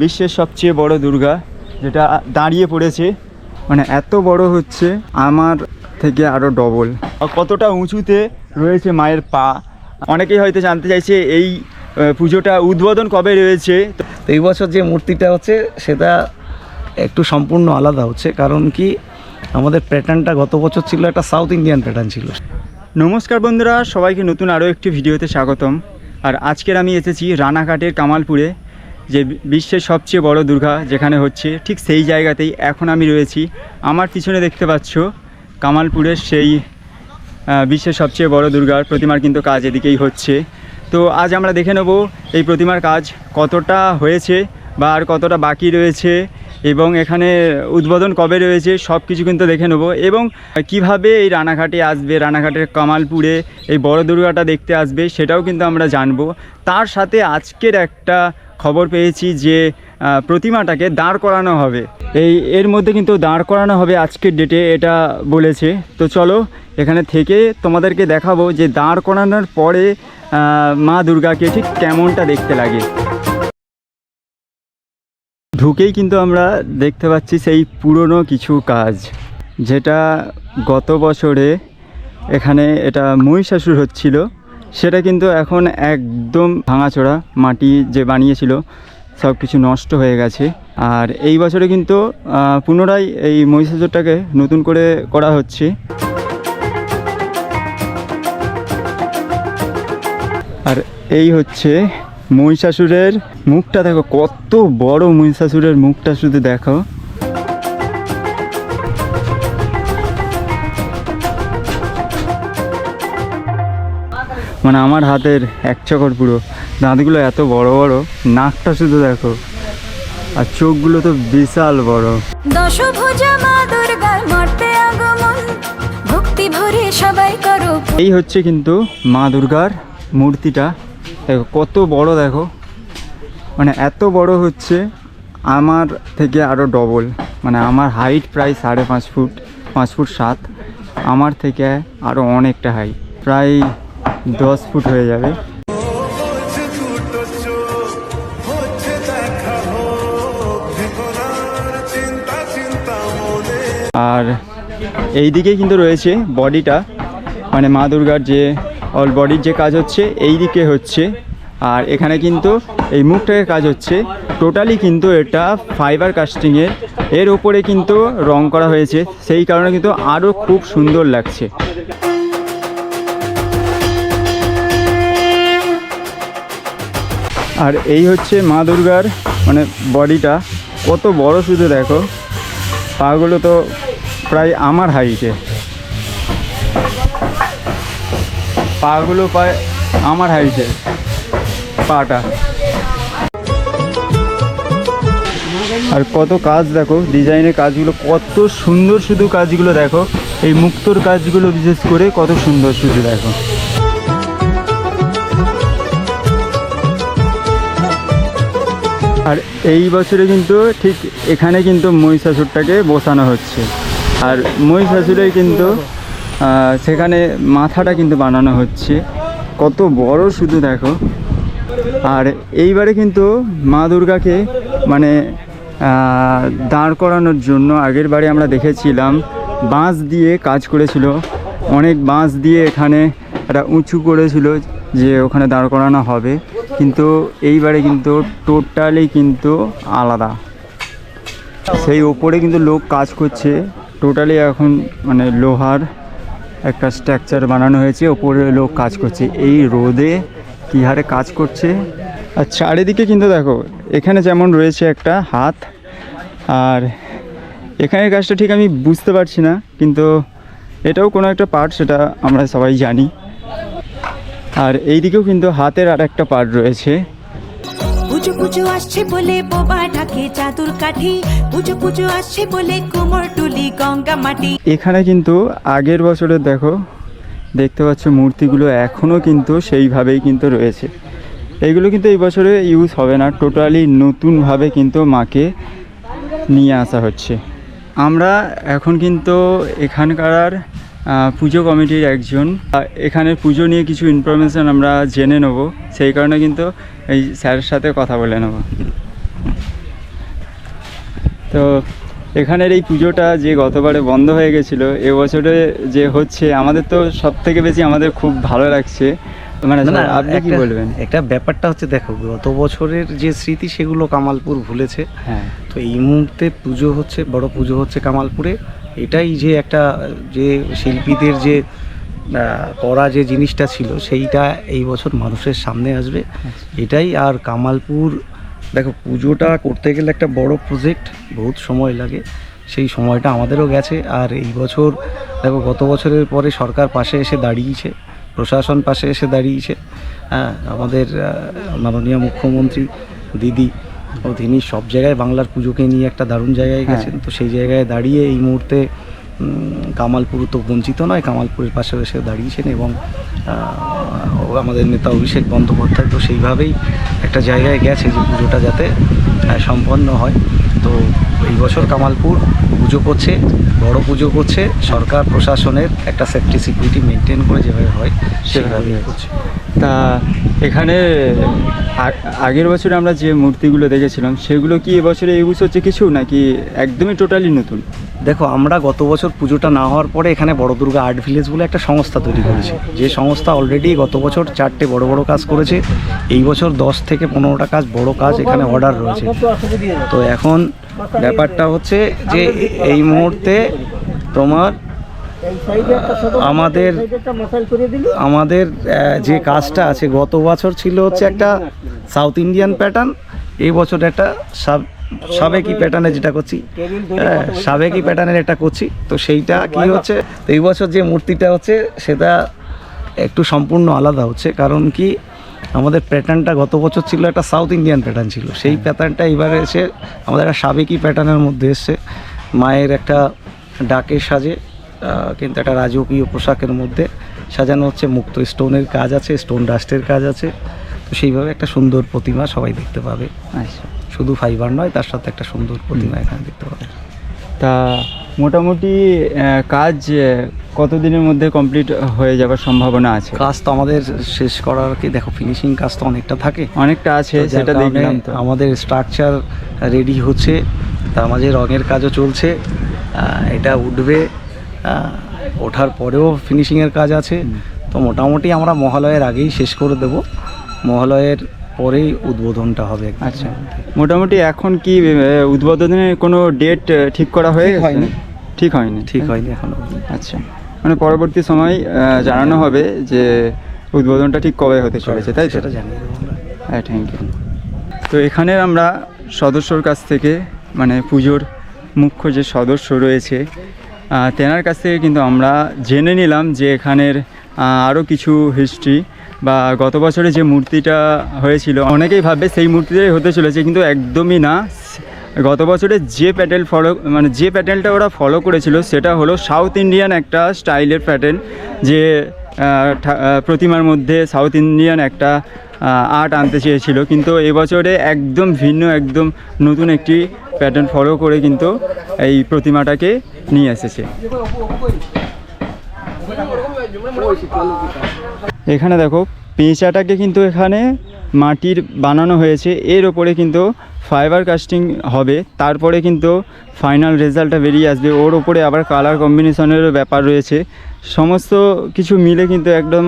বিশ্বের সবচেয়ে বড় দুর্গা যেটা দাঁড়িয়ে পড়েছে। মানে এত বড় হচ্ছে আমার থেকে আরও ডবল কতটা উঁচুতে রয়েছে মায়ের পা। অনেকেই হয়তো জানতে চাইছে এই পুজোটা উদ্বোধন কবে রয়েছে? তো এই বছর যে মূর্তিটা হচ্ছে সেটা একটু সম্পূর্ণ আলাদা হচ্ছে। কারণ কি আমাদের প্যাটার্নটা গত বছর ছিল একটা সাউথ ইন্ডিয়ান প্যাটার্ন ছিল। নমস্কার বন্ধুরা সবাইকে নতুন আরও একটি ভিডিওতে স্বাগতম। আর আজকের আমি এসেছি রানাঘাটের কামালপুরে। যে বিশ্বের সবচেয়ে বড় দুর্গা যেখানে হচ্ছে, ঠিক সেই জায়গাতেই এখন আমি রয়েছি। আমার পিছনে দেখতে পাচ্ছ কামালপুরের সেই বিশ্বের সবচেয়ে বড় দুর্গার প্রতিমার কিন্তু কাজ এদিকেই হচ্ছে। তো আজ আমরা দেখে নেব এই প্রতিমার কাজ কতটা হয়েছে বা আর কতটা বাকি রয়েছে এবং এখানে উদ্বোধন কবে রয়েছে সব কিছু কিন্তু দেখে নেব এবং কীভাবে এই রানাঘাটে আসবে, রানাঘাটের কামালপুরে এই বড় দুর্গাটা দেখতে আসবে সেটাও কিন্তু আমরা জানব। তার সাথে আজকের একটা খবর পেয়েছি যে প্রতিমাটাকে দাঁড় করানো হবে। এই, এর মধ্যে কিন্তু দাঁড় করানো হবে আজকের ডেটে এটা বলেছে। তো চলো, এখানে থেকে তোমাদেরকে দেখাবো যে দাঁড় করানোর পরে মা দুর্গাকে ঠিক কেমনটা দেখতে লাগে। ঢুকেই কিন্তু আমরা দেখতে পাচ্ছি সেই পুরনো কিছু কাজ, যেটা গত বছরে এখানে এটা মহিষাসুর হচ্ছিল। সেটা কিন্তু এখন একদম ভাঙাচোরা, মাটি যে বানিয়েছিল, সব কিছু নষ্ট হয়ে গেছে। আর এই বছরে কিন্তু পুনরায় এই মহিষাসুরটাকে নতুন করে করা হচ্ছে। আর এই হচ্ছে মহিষাসুরের মুখটা, দেখো কত বড় মহিষাসুরের মুখটা শুধু দেখো। মানে আমার হাতের এক চকর পুরো। দাঁতগুলো এত বড় বড় নাকটা শুধু দেখো। আর চোখগুলো তো বিশাল বড়। দশভুজা মা দুর্গার মর্তে আগমন ভক্তি ভরে সবাই করো এই হচ্ছে কিন্তু মা দুর্গার মূর্তিটা। দেখো কত বড় দেখো। মানে এত বড় হচ্ছে আমার থেকে আরও ডবল মানে আমার হাইট প্রায় সাড়ে পাঁচ ফুট পাঁচ ফুট সাত। আমার থেকে আরও অনেকটা হাইট প্রায় দশ ফুট হয়ে যাবে। আর এই দিকে কিন্তু রয়েছে বডিটা। মানে মা দুর্গার যে অল বডির যে কাজ হচ্ছে এই দিকে হচ্ছে। আর এখানে কিন্তু এই মুখটাকে কাজ হচ্ছে। টোটালি কিন্তু এটা ফাইবার কাস্টিংয়ের এর উপরে কিন্তু রং করা হয়েছে। সেই কারণে কিন্তু আরও খুব সুন্দর লাগছে। আর এই হচ্ছে মা দুর্গার মানে বডিটা। কত বড় শুধু দেখো। পাগুলো তো প্রায় আমার হাইটে পাগুলো প্রায় আমার হাইটে পাটা। আর কত কাজ দেখো ডিজাইনের কাজগুলো, কত সুন্দর শুধু কাজগুলো দেখো। এই মুক্তোর কাজগুলো বিশেষ করে কত সুন্দর শুধু দেখো। আর এই বছরে কিন্তু ঠিক এখানে কিন্তু মহিষাসুরটাকে বসানো হচ্ছে। আর মহিষাসুরের কিন্তু সেখানে মাথাটা কিন্তু বানানো হচ্ছে। কত বড় শুধু দেখো। আর এইবারে কিন্তু মা দুর্গাকে মানে দাঁড় করানোর জন্য আগের বারে আমরা দেখেছিলাম, বাঁশ দিয়ে কাজ করেছিল। অনেক বাঁশ দিয়ে এখানে একটা উঁচু করেছিল। যে ওখানে দাঁড় করানো হবে। কিন্তু এইবারে কিন্তু টোটালি কিন্তু আলাদা। সেই ওপরে কিন্তু লোক কাজ করছে। টোটালি এখন মানে লোহার একটা স্ট্রাকচার বানানো হয়েছে, ওপরে লোক কাজ করছে। এই রোদে কী হারে কাজ করছে? আর চারিদিকে কিন্তু দেখো, এখানে যেমন রয়েছে একটা হাত, আর এখানের কাজটা ঠিক আমি বুঝতে পারছি না, কিন্তু এটাও কোনো একটা পার্ট সেটা আমরা সবাই জানি। আর এইদিকেও কিন্তু হাতের আর একটা পার্ট রয়েছে। পুজো পুজো আসছে বলে বোবা ঢাকে চাদুর কাঠি। পুজো পুজো আসছে বলে কোমর টুলি গঙ্গা মাটি। এখানে কিন্তু আগের বছরের দেখো দেখতে পাচ্ছ মূর্তিগুলো এখনও কিন্তু সেইভাবেই কিন্তু রয়েছে। এইগুলো কিন্তু এই বছরে ইউজ হবে না টোটালি নতুনভাবে কিন্তু মাকে নিয়ে আসা হচ্ছে। আমরা এখন কিন্তু এখানকার পুজো কমিটির একজন। এখানে পুজো নিয়ে কিছু ইনফরমেশান আমরা জেনে নেব। সেই কারণে কিন্তু এই স্যারের সাথে কথা বলে নেব। তো এখানের এই পুজোটা যে গতবারে বন্ধ হয়ে গেছিল এবছরে যে হচ্ছে আমাদের তো সব থেকে বেশি আমাদের খুব ভালো লাগছে। মানে আপনি কি বলবেন? একটা ব্যাপারটা হচ্ছে দেখো গত বছরের যে স্মৃতি সেগুলো কামালপুর ভুলেছে। হ্যাঁ। তো এই মুহূর্তে পুজো হচ্ছে বড় পুজো হচ্ছে কামালপুরে। এটাই যে একটা যে শিল্পীদের যে করা যে জিনিসটা ছিল সেইটা এই বছর মানুষের সামনে আসবে। এটাই আর কামালপুর দেখো পুজোটা করতে গেলে একটা বড় প্রজেক্ট বহুত সময় লাগে। সেই সময়টা আমাদেরও গেছে। আর এই বছর দেখো গত বছরের পরে সরকার পাশে এসে দাঁড়িয়েছে প্রশাসন পাশে এসে দাঁড়িয়েছে। হ্যাঁ আমাদের মাননীয় মুখ্যমন্ত্রী দিদি ও তিনি সব জায়গায় বাংলার পুজোকে নিয়ে একটা দারুণ জায়গায় হ্যাঁ। গেছেন তো সেই জায়গায় দাঁড়িয়ে এই মুহূর্তে কামালপুর তো বঞ্চিত নয় কামালপুরের পাশে এসে দাঁড়িয়েছেন এবং ও আমাদের নেতা অভিষেক বন্দ্যোপাধ্যায় তো সেইভাবেই একটা জায়গায় গেছে যে পুজোটা যাতে সম্পন্ন হয় তো এই বছর কামালপুর পুজো করছে বড় পুজো করছে সরকার প্রশাসনের একটা সেফটি সিকিউরিটি মেনটেন করে যেভাবে হয় সেভাবে করছে। তা এখানে আগের বছরে আমরা যে মূর্তিগুলো দেখেছিলাম সেগুলো কি এবছরে ইউজ হচ্ছে কিছু নাকি একদমই টোটালি নতুন? দেখো আমরা গত বছর পুজোটা না হওয়ার পরে এখানে বড় দুর্গা আর্ট ভিলেজ বলে একটা সংস্থা তৈরি করেছে। যে সংস্থা অলরেডি গত বছর চারটে বড় বড় কাজ করেছে। এই বছর দশ থেকে পনেরোটা কাজ বড় কাজ এখানে অর্ডার রয়েছে। তো এখন ব্যাপারটা হচ্ছে যে এই মুহূর্তে তোমার আমাদের আমাদের যে কাজটা আছে গত বছর ছিল হচ্ছে একটা সাউথ ইন্ডিয়ান প্যাটার্ন এই বছর একটা সাব সাবেকি প্যাটার্নে যেটা করছি হ্যাঁ, সাবেকি প্যাটার্নের একটা করছি। তো সেইটা কি হচ্ছে তো এই বছর যে মূর্তিটা হচ্ছে সেটা একটু সম্পূর্ণ আলাদা হচ্ছে। কারণ কি আমাদের প্যাটার্নটা গত বছর ছিল একটা সাউথ ইন্ডিয়ান প্যাটার্ন ছিল। সেই প্যাটার্নটা এবারে এসে আমাদের একটা সাবেকি প্যাটার্নের মধ্যে এসছে। মায়ের একটা ডাকের সাজে কিন্তু একটা রাজকীয় পোশাকের মধ্যে সাজানো হচ্ছে মুক্ত স্টোনের কাজ আছে স্টোন ডাস্টের কাজ আছে। তো সেইভাবে একটা সুন্দর প্রতিমা সবাই দেখতে পাবে। আচ্ছা। শুধু ফাইবার নয় তার সাথে একটা সুন্দর প্রতিমা এখানে দেখতে পাবে। তা মোটামুটি কাজ কতদিনের মধ্যে কমপ্লিট হয়ে যাওয়ার সম্ভাবনা আছে? কাজ তো আমাদের শেষ করার কি দেখো ফিনিশিং কাজ তো অনেকটা থাকে। অনেকটা আছে সেটা দেখলাম তো। আমাদের স্ট্রাকচার রেডি হচ্ছে তার মাঝে রঙের কাজও চলছে এটা উঠবে ওঠার পরেও ফিনিশিংয়ের কাজ আছে। তো মোটামুটি আমরা মহালয়ের আগেই শেষ করে দেব মহালয়ের পরেই উদ্বোধনটা হবে। আচ্ছা মোটামুটি এখন কি উদ্বোধনের কোনো ডেট ঠিক করা হয়ে হয়নি। ঠিক হয়নি। ঠিক হয়নি এখনও। আচ্ছা। মানে পরবর্তী সময় জানানো হবে যে উদ্বোধনটা ঠিক কবে হতে চলেছে তাই সেটা জানিয়ে দেবো হ্যাঁ থ্যাংক ইউ তো এখানে আমরা সদস্যর কাছ থেকে মানে পুজোর মুখ্য যে সদস্য রয়েছে তেনার কাছ থেকে কিন্তু আমরা জেনে নিলাম যে এখানের আরও কিছু হিস্ট্রি বা গত বছরে যে মূর্তিটা হয়েছিল অনেকেই ভাববে সেই মূর্তিটাই হতে চলেছে কিন্তু একদমই না। গত বছরে যে প্যাটেল ফলো মানে যে প্যাটেলটা ওরা ফলো করেছিল, সেটা হলো সাউথ ইন্ডিয়ান একটা স্টাইলের প্যাটার্ন যে প্রতিমার মধ্যে সাউথ ইন্ডিয়ান একটা আর্ট আনতে চেয়েছিল। কিন্তু এবছরে একদম ভিন্ন, একদম নতুন একটি প্যাটার্ন ফলো করে কিন্তু এই প্রতিমাটাকে নিয়ে এসেছে। এখানে দেখো, পেঁচাটাকে কিন্তু এখানে মাটির বানানো হয়েছে। এর ওপরে কিন্তু ফাইবার কাস্টিং হবে। তারপরে কিন্তু ফাইনাল রেজাল্টটা বেরিয়ে আসবে। ওর ওপরে আবার কালার কম্বিনেশনেরও ব্যাপার রয়েছে। সমস্ত কিছু মিলে কিন্তু একদম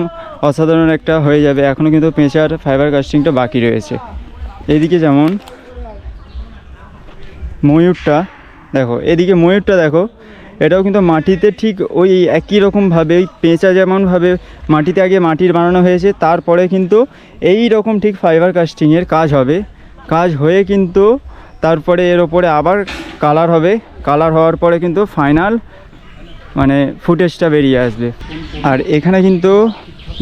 অসাধারণ একটা হয়ে যাবে। এখনও কিন্তু পেঁচার ফাইবার কাস্টিংটা বাকি রয়েছে। এদিকে যেমন ময়ূরটা, দেখো, এদিকে ময়ূরটা দেখো এটাও কিন্তু মাটিতে ঠিক ওই একই রকমভাবে ওই পেঁচা যেমনভাবে মাটিতে আগে মাটির বানানো হয়েছে, তারপরে কিন্তু এই রকম ঠিক ফাইবার কাস্টিংয়ের কাজ হবে। কাজ হয়ে কিন্তু তারপরে এর ওপরে আবার কালার হবে। কালার হওয়ার পরে কিন্তু ফাইনাল মানে ফুটেজটা বেরিয়ে আসবে। আর এখানে কিন্তু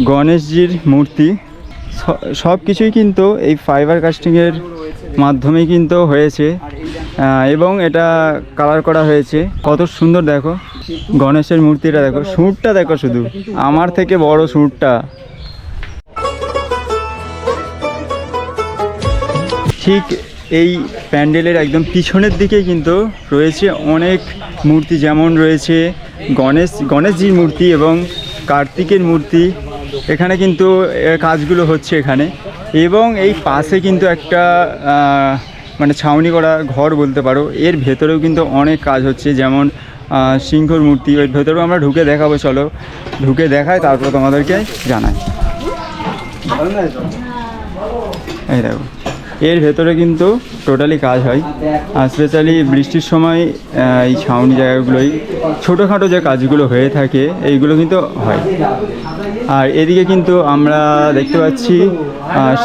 গণেশজির মূর্তি। সব কিছুই কিন্তু এই ফাইবার কাস্টিংয়ের মাধ্যমেই কিন্তু হয়েছে। এবং এটা কালার করা হয়েছে। কত সুন্দর দেখো। গণেশের মূর্তিটা দেখো। সুরটা দেখো শুধু। আমার থেকে বড় সুরটা। ঠিক এই প্যান্ডেলের একদম পিছনের দিকে কিন্তু রয়েছে অনেক মূর্তি, যেমন রয়েছে গণেশ, গণেশজির মূর্তি এবং কার্তিকের মূর্তি। এখানে কিন্তু কাজগুলো হচ্ছে এখানে। এবং এই পাশে কিন্তু একটা মানে ছাউনি করা ঘর বলতে পারো, এর ভেতরেও কিন্তু অনেক কাজ হচ্ছে। যেমন সিংহর মূর্তি ওই ভেতরেও আমরা ঢুকে দেখাবো, চলো। ঢুকে দেখায়, তারপর তোমাদেরকে জানাই। এই দেখো। এর ভেতরে কিন্তু টোটালি কাজ হয়। আর স্পেশালি বৃষ্টির সময় এই ছাউনি জায়গাগুলোই ছোটোখাটো যে কাজগুলো হয়ে থাকে, এইগুলো কিন্তু হয়। আর এদিকে কিন্তু আমরা দেখতে পাচ্ছি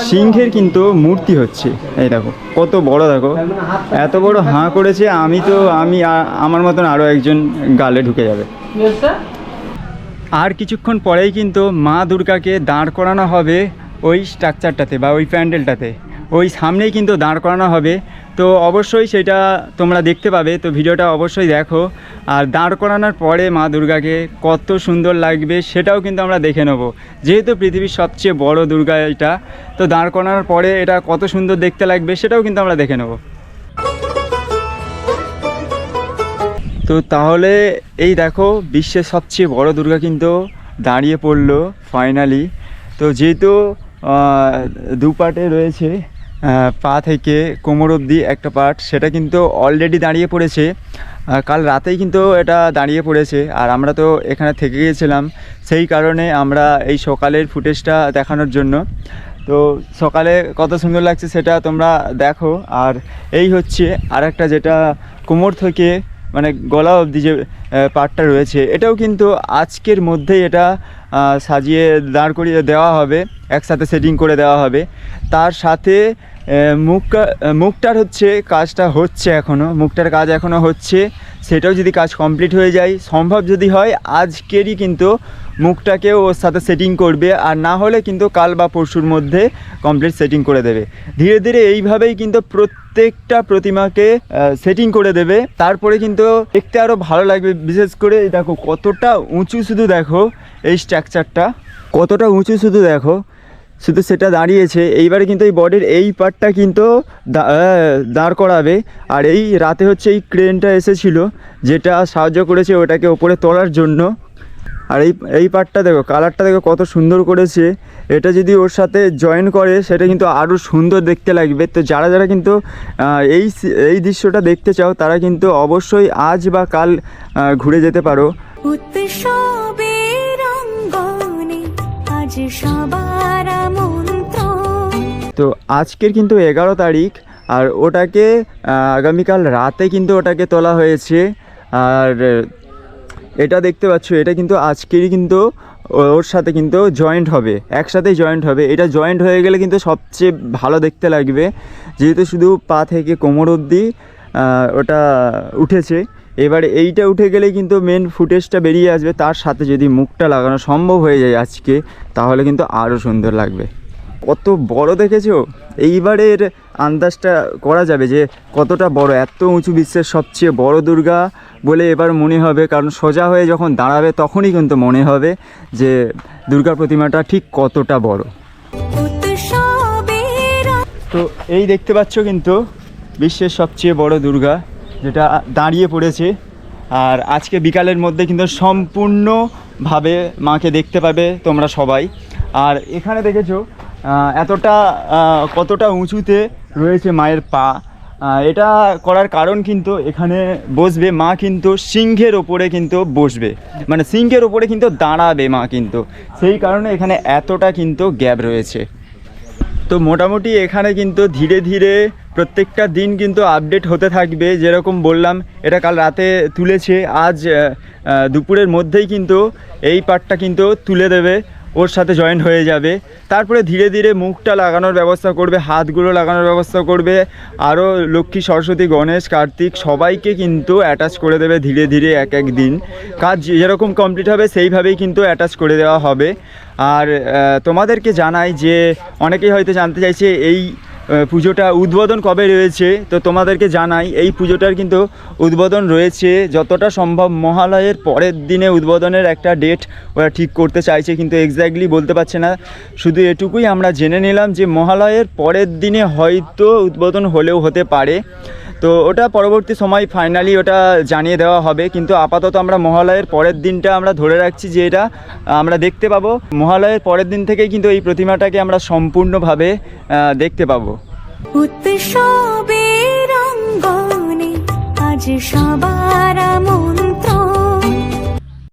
সিংহের কিন্তু মূর্তি হচ্ছে। এই দেখো, কত বড় দেখো। এত বড় হাঁ করেছে, আমি তো, আমি আমার মতন আরও একজন গালে ঢুকে যাবে। আর কিছুক্ষণ পরেই কিন্তু মা দুর্গাকে দাঁড় করানো হবে ওই স্ট্রাকচারটাতে বা ওই প্যান্ডেলটাতে। ওই সামনেই কিন্তু দাঁড় করানো হবে। তো অবশ্যই সেটা তোমরা দেখতে পাবে। তো ভিডিওটা অবশ্যই দেখো। আর দাঁড় করানোর পরে মা দুর্গাকে কত সুন্দর লাগবে সেটাও কিন্তু আমরা দেখে নেব। যেহেতু পৃথিবীর সবচেয়ে বড় দুর্গা এটা তো দাঁড় করানোর পরে এটা কত সুন্দর দেখতে লাগবে সেটাও কিন্তু আমরা দেখে নেব। তো তাহলে এই দেখো বিশ্বের সবচেয়ে বড় দুর্গা কিন্তু দাঁড়িয়ে পড়ল ফাইনালি তো যেহেতু আহ, দু পার্টে রয়েছে পা থেকে কোমর অবধি একটা পার্ট, সেটা কিন্তু অলরেডি দাঁড়িয়ে পড়েছে। কাল রাতেই কিন্তু এটা দাঁড়িয়ে পড়েছে। আর আমরা তো এখানে থেকে গিয়েছিলাম, সেই কারণে আমরা এই সকালের ফুটেজটা দেখানোর জন্য। তো সকালে কত সুন্দর লাগছে সেটা তোমরা দেখো। আর এই হচ্ছে আর একটা যেটা কোমর থেকে মানে গলা অবধি যে পার্টটা রয়েছে, এটাও কিন্তু আজকের মধ্যেই এটা সাজিয়ে দাঁড় করিয়ে দেওয়া হবে। একসাথে সেটিং করে দেওয়া হবে। তার সাথে মুখটা মুখটার হচ্ছে কাজটা হচ্ছে এখনও মুখটার কাজ এখনও হচ্ছে। সেটাও যদি কাজ কমপ্লিট হয়ে যায়, সম্ভব যদি হয়, আজকেরই কিন্তু মুখটাকেও ওর সাথে সেটিং করবে, আর না হলে কিন্তু কাল বা পরশুর মধ্যে কমপ্লিট সেটিং করে দেবে। ধীরে ধীরে এইভাবেই কিন্তু প্রত্যেকটা প্রতিমাকে সেটিং করে দেবে। তারপরে কিন্তু দেখতে আরও ভালো লাগবে, বিশেষ করে দেখো কতটা উঁচু শুধু দেখো, এই স্ট্রাকচারটা কতটা উঁচু শুধু দেখো শুধু সেটা দাঁড়িয়েছে। এইবারে কিন্তু এই বডির এই পার্টটা কিন্তু দাঁড় করাবে। আর এই রাতে হচ্ছে এই ক্রেনটা এসেছিল, যেটা সাহায্য করেছে ওটাকে ওপরে তোলার জন্য। আর এই এই পার্টটা দেখো কালারটা দেখো কত সুন্দর করেছে। এটা যদি ওর সাথে জয়েন করে, সেটা কিন্তু আরও সুন্দর দেখতে লাগবে। তো যারা যারা কিন্তু এই এই দৃশ্যটা দেখতে চাও, তারা কিন্তু অবশ্যই আজ বা কাল ঘুরে যেতে পারো। উৎসবের তো আজকের কিন্তু এগারো তারিখ, আর ওটাকে আগামীকাল রাতে কিন্তু ওটাকে তোলা হয়েছে। আর এটা দেখতে পাচ্ছ, এটা কিন্তু আজকেরই কিন্তু ওর সাথে কিন্তু জয়েন্ট হবে, একসাথেই জয়েন্ট হবে। এটা জয়েন্ট হয়ে গেলে কিন্তু সবচেয়ে ভালো দেখতে লাগবে, যেহেতু শুধু পা থেকে কোমর অবধি ওটা উঠেছে। এবারে এইটা উঠে গেলে কিন্তু মেন ফুটেজটা বেরিয়ে আসবে। তার সাথে যদি মুখটা লাগানো সম্ভব হয়ে যায় আজকে তাহলে কিন্তু আরও সুন্দর লাগবে। কত বড় দেখেছ? এইবারের আন্দাজটা করা যাবে যে কতটা বড় এত উঁচু বিশ্বের সবচেয়ে বড় দুর্গা বলে এবার মনে হবে। কারণ সোজা হয়ে যখন দাঁড়াবে তখনই কিন্তু মনে হবে যে দুর্গা প্রতিমাটা ঠিক কতটা বড়। তো এই দেখতে পাচ্ছ কিন্তু বিশ্বের সবচেয়ে বড় দুর্গা। যেটা দাঁড়িয়ে পড়েছে। আর আজকে বিকালের মধ্যে কিন্তু সম্পূর্ণভাবে মাকে দেখতে পাবে তোমরা সবাই। আর এখানে দেখেছ এতটা কতটা উঁচুতে রয়েছে মায়ের পা। এটা করার কারণ কিন্তু এখানে বসবে, মা কিন্তু সিংহের ওপরে কিন্তু বসবে। মানে সিংহের ওপরে কিন্তু দাঁড়াবে মা কিন্তু। সেই কারণে এখানে এতটা কিন্তু গ্যাপ রয়েছে। তো মোটামুটি এখানে কিন্তু ধীরে ধীরে প্রত্যেকটা দিন কিন্তু আপডেট হতে থাকবে, যেরকম বললাম, এটা কাল রাতে তুলেছে, আজ দুপুরের মধ্যেই কিন্তু এই পার্টটা কিন্তু তুলে দেবে, ওর সাথে জয়েন হয়ে যাবে। তারপরে ধীরে ধীরে মুখটা লাগানোর ব্যবস্থা করবে, হাতগুলো লাগানোর ব্যবস্থা করবে, আরও লক্ষ্মী, সরস্বতী, গণেশ, কার্তিক, সবাইকে কিন্তু অ্যাটাচ করে দেবে ধীরে ধীরে এক এক দিন। কাজ যেরকম কমপ্লিট হবে, সেইভাবেই কিন্তু অ্যাটাচ করে দেওয়া হবে। আর তোমাদেরকে জানাই যে, অনেকেই হয়তো জানতে চাইছে, এই পুজোটা উদ্বোধন কবে রয়েছে? তো তোমাদেরকে জানাই, এই পুজোটার কিন্তু উদ্বোধন রয়েছে যতটা সম্ভব মহালয়ের পরের দিনে উদ্বোধনের একটা ডেট ওরা ঠিক করতে চাইছে, কিন্তু এক্স্যাক্টলি বলতে পারছে না। শুধু এটুকুই আমরা জেনে নিলাম যে মহালয়ের পরের দিনে হয়তো উদ্বোধন হলেও হতে পারে। তো ওটা পরবর্তী সময় ফাইনালি ওটা জানিয়ে দেওয়া হবে। কিন্তু আপাতত আমরা মহালয়ের পরের দিনটা আমরা ধরে রাখছি যে এটা আমরা দেখতে পাবো। মহালয়ের পরের দিন থেকেই কিন্তু এই প্রতিমাটাকে আমরা সম্পূর্ণভাবে দেখতে পাবো। আজ সবার